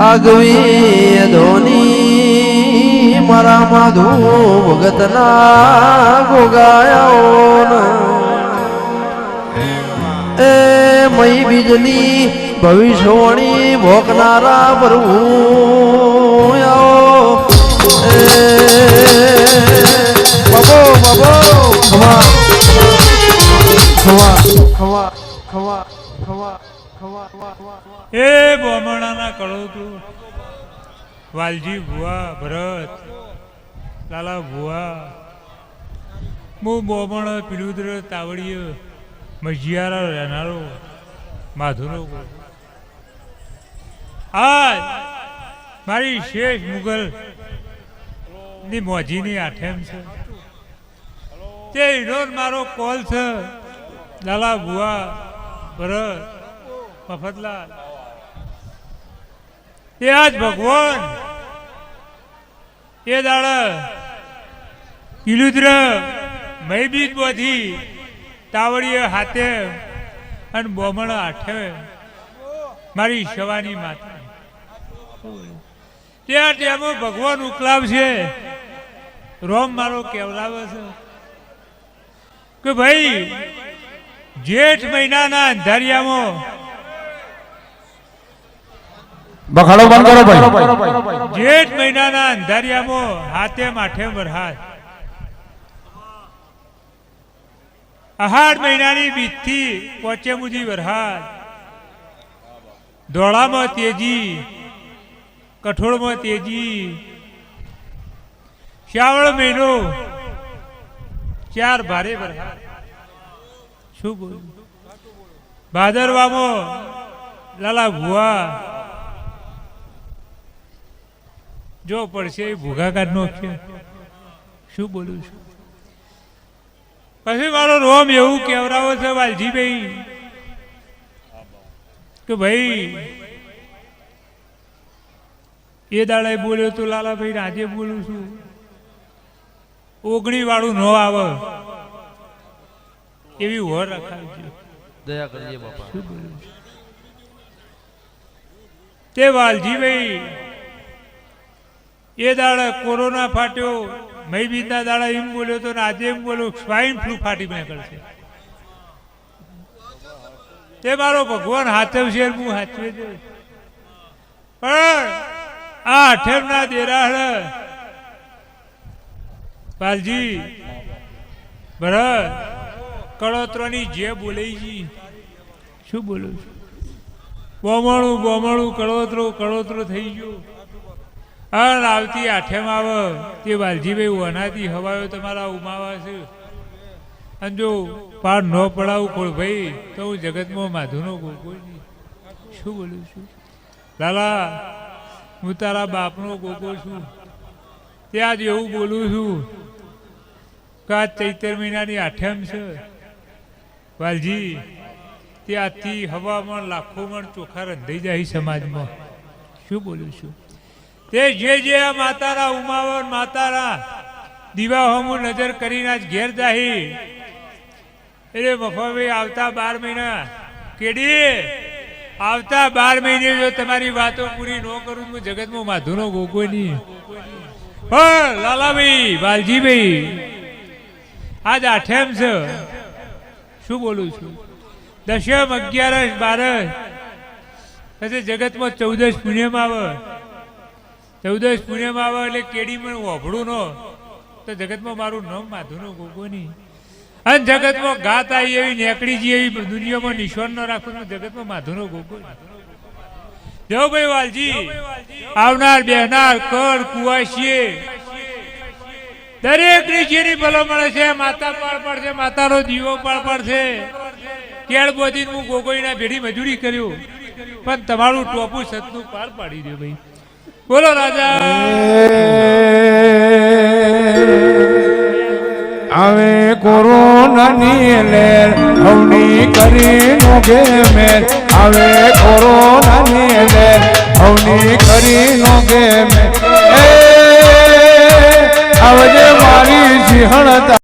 આગવી ધોની મારા માધુ ભગતના ગોગાયાઓ એ મય બીજની ભવિષ્યવાણી ભોગનારા પ્રભુ એ બોમણાના કળોતું વાલજી ભુવા, ભરત, લાલા ભુવા. હું બોમણ પીલુદ્ર તાવડીય, મજિયારા રહેનારો માધુરો. આજ મારી શેષ મુગલની મોજીની આઠેમ છે. તે ઈડોર મારો કોલ છે, લાલા ભુવા. ભરત, મફતલાલ. એ આજ ભગવાન. એ દાડ ઇલુદ્ર મૈબીજ બોધી તાવડીએ હાથે અને બોમણ આઠે મારી શવાની માતા. ત્યાં તેમાં ભગવાન ઉકલાવશે રોમ મારો કેવલાવે છે. કે ભાઈ જેઠ મહિનાના અંધારિયામાં. બખાડો બંધ કરો ભાઈ. જેઠ મહિનાના અંધારિયામાં હાથે માઠે વરહાદ અહાડ મહિનાની બીજથી પોચે મુજી વરહાદ ધોળામાં તેજી કઠોળમાં તેજી. શ્રાવણ મહિનો ચાર ભારે વરહાદ શું બોલું? ભાદરવામાં લાલા ભુવા. જો પડશે એ ભૂગાકાર નો છે શું બોલું છું? પછી મારો રોમ એવું કેવરાવો છે વાલજીભાઈ, કે ભાઈ, એ દાડે બોલ્યો તો લાલાભાઈ, આજે બોલું છું. ઓગણી વાળું ન આવે. એવી વર રખાવજો દયા કરજે બાપા. તે વાલજીભાઈ એ દાડા કોરોના ફાટ્યો મઈ બીજના દાડા એમ બોલ્યો તો આજે એમ બોલ્યો સ્વાઇન ફ્લુ ફાટી નીકળશે તે મારો ભગવાન હાથવશે છે હું હાચવે છે. પણ આ અઠેરના દેરાડ પાલજી ભરત કળોત્રોની જે બોલાઈ શું બોલું છું? બોમણું બોમણું કળોતરો કળોતરો થઈ ગયું. અન આવતી આઠેમ આવે તે વાલજીભાઈ વનાથી હવાયો તમારા ઉમાવા છે. અને જો પાર ન પડાવું કોઈ ભાઈ તો હું જગતમાં માધુનો નહીં. શું બોલું છું? લાલા હું તારા બાપનો ગોગો છું. ત્યાં જ એવું બોલું છું કે આ ચૈતર મહિનાની આઠેમ છે. વાલજી, ત્યાંથી હવામાં લાખો મણ ચોખા રંધાઈ જાય સમાજમાં. શું બોલું છું? તે જે જે આ માતારા ઉમાવન માતારા દીવા નજર કરીને આજ ઘેર જાહી. એટલે મફાભાઈ આવતા બાર મહિના. કેડી, આવતા બાર મહિને જો તમારી વાતો પૂરી ન કરું તો જગતમાં માધુનો ગોગો નહીં. લાલાભાઈ, વાલજીભાઈ, આજ આઠેમ છે. શું બોલું છું? દશમ, અગિયારસ, બારસ. પછી જગતમાં ચૌદશ પુણ્યમાં આવે ચૌદશ પુણ્યમાં આવે એટલે કેડીમાં ઓભળું ન. તો જગતમાં મારું નામ માધુનો ગોગો નહીં અને જગતમાં ગાત આવી એવી નેકડી જે એવી દુનિયામાં નિશ્વર ન રાખવું તો જગતમાં માધુનો ગોગો જવભાઈ વાલજી. આવનાર, બેહનાર, કર કુવાશીએ દરેક રીચીની ભલો મળે છે, માતા પાળ પડશે, માતાનો દીવો પાળ પડશે. કેળ બોધી હું ગોગોઈના ભેડી મજૂરી કર્યું. પણ તમારું ટોપું સતનું પાર પાડી દે ભાઈ. બોલો રાજા. આવે કોરોનાની લેર અવની કરી નો મેર. આવે કોરોનાની લેર અવની કરી નો મેર. હણતા